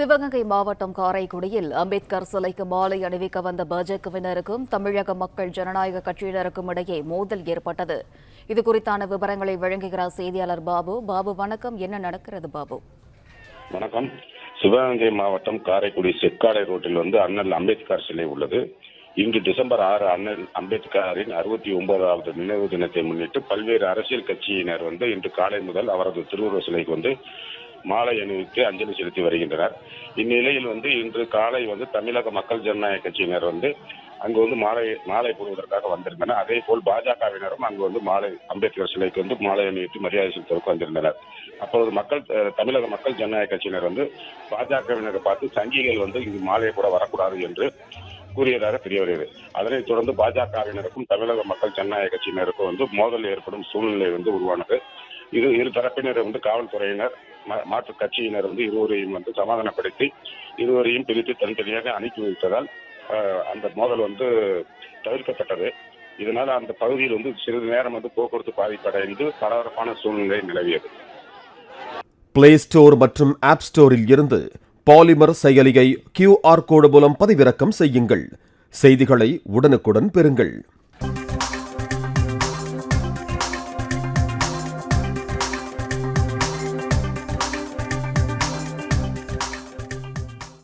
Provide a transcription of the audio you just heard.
சிவகங்கை மாவட்டம் காரைக்குடியில் அம்பேத்கர் சிலைக்கு மாலை அணிவிக்க வந்த பாஜகவினருக்கும் தமிழக மக்கள் ஜனநாயக கட்சியினருக்கும் இடையே மோதல் ஏற்பட்டது. இது குறித்தான விவரங்களை வழங்குகிறார் செய்தியாளர் பாபு. பாபு வணக்கம். என்ன நடக்கிறது பாபு? வணக்கம். சிவகங்கை மாவட்டம் காரைக்குடி செக்காடை ரோட்டில் வந்து அண்ணல் அம்பேத்கர் சிலை உள்ளது. இன்று டிசம்பர் ஆறு அண்ணல் அம்பேத்கரின் அறுபத்தி ஒன்பதாவது நினைவு தினத்தை முன்னிட்டு பல்வேறு அரசியல் கட்சியினர் வந்து இன்று காலை முதல் அவரது திருவுருவ சிலைக்கு வந்து மாலை அணிவித்து அஞ்சலி செலுத்தி வருகின்றனர். இந்நிலையில் வந்து இன்று காலை வந்து தமிழக மக்கள் ஜனநாயக கட்சியினர் வந்து அங்கு வந்து மாலை மாலை போடுவதற்காக வந்திருந்தனர். அதே போல் பாஜகவினரும் அங்கு வந்து மாலை அம்பேத்கர் சிலைக்கு வந்து மாலை அணிவித்து மரியாதை செலுத்துவதற்கு வந்திருந்தனர். அப்பொழுது மக்கள் தமிழக மக்கள் ஜனநாயக கட்சியினர் வந்து பாஜகவினரை பார்த்து சங்கிகள் வந்து இங்கு மாலை கூட வரக்கூடாது என்று கூறியதாக தெரிய வருகிறது அதனைத் தொடர்ந்து பாஜகவினருக்கும் தமிழக மக்கள் ஜனநாயக கட்சியினருக்கும் வந்து மோதல் ஏற்படும் சூழ்நிலை வந்து உருவானது. இது இரு தரப்பினர் வந்து காவல்துறையினர் மா- மாற்றுக் கட்சியினர் வந்து இருவரையும் வந்து சமாதானப்படுத்தி இருவரையும் பிரித்து தனித்தனியாக அனுப்பி வைத்ததால் அந்த மோதல் வந்து தவிர்க்கப்பட்டது. இதனால் அந்த பகுதியில் வந்து சிறிது நேரம் வந்து போக்குவரத்து பாதிப்படைந்து பரபரப்பான சூழ்நிலை நிலவியது. பிளே ஸ்டோர் மற்றும் ஆப் ஸ்டோரில் இருந்து பாலிமர் செயலியை கியூஆர் கோடு மூலம் பதிவிறக்கம் செய்யுங்கள். செய்திகளை உடனுக்குடன் பெறுங்கள்.